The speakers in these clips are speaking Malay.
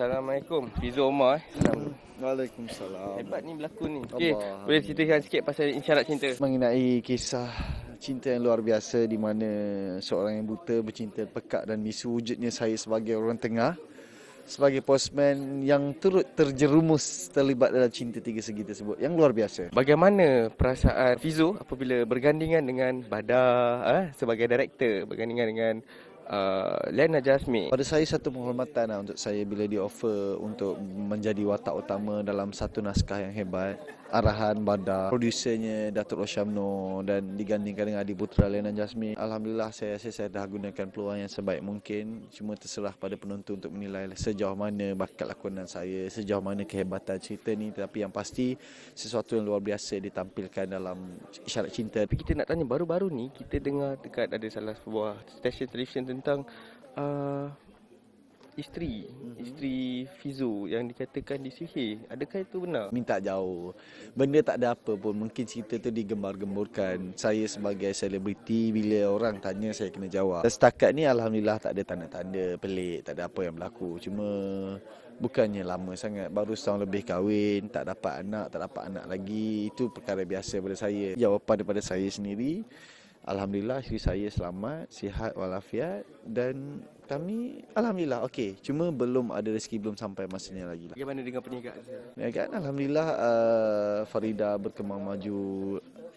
Assalamualaikum. Fizo Omar eh. Salam. Waalaikumsalam. Hebat ni berlakon ni. Okey, Allah. boleh ceritakan sikit pasal isyarat cinta? Mengenai kisah cinta yang luar biasa di mana seorang yang buta bercinta pekak dan bisu wujudnya saya sebagai orang tengah sebagai postman yang turut terjerumus terlibat dalam cinta tiga segi tersebut yang luar biasa. Bagaimana perasaan Fizo apabila bergandingan dengan Badar eh, sebagai director, bergandingan dengan uh, Lena Jasmine? Pada saya satu penghormatan lah untuk saya bila di offer untuk menjadi watak utama dalam satu naskah yang hebat. Arahan Badar, produsernya Datuk Roshamno dan digandingkan dengan Adi Putra Lenan Jasmine. Alhamdulillah saya rasa saya dah gunakan peluang yang sebaik mungkin. Cuma terserah pada penonton untuk menilai sejauh mana bakat lakonan saya, sejauh mana kehebatan cerita ni. Tapi yang pasti sesuatu yang luar biasa ditampilkan dalam isyarat cinta. Tapi kita nak tanya baru-baru ni kita dengar dekat ada salah sebuah stesen televisyen tentang uh, isteri, mm-hmm. isteri Fizo yang dikatakan disihir. Adakah itu benar? minta jauh. Benda tak ada apa pun. Mungkin cerita tu digembar-gemburkan. Saya sebagai selebriti, bila orang tanya, saya kena jawab. Setakat ni Alhamdulillah tak ada tanda-tanda pelik. Tak ada apa yang berlaku. Cuma bukannya lama sangat. Baru setahun lebih kahwin, tak dapat anak, tak dapat anak lagi. Itu perkara biasa pada saya. Jawapan daripada saya sendiri, Alhamdulillah isteri saya selamat, sihat walafiat dan kami Alhamdulillah okey. Cuma belum ada rezeki, belum sampai masanya lagi lah. Bagaimana dengan perniagaan kan Alhamdulillah uh, Farida berkembang maju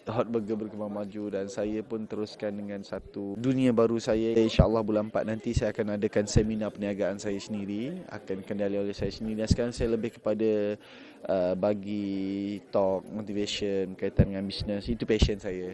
Hot Burger berkembang maju dan saya pun teruskan dengan satu dunia baru saya InsyaAllah bulan 4 nanti saya akan adakan seminar perniagaan saya sendiri Akan kendali oleh saya sendiri dan sekarang saya lebih kepada uh, bagi talk, motivation kaitan dengan bisnes Itu passion saya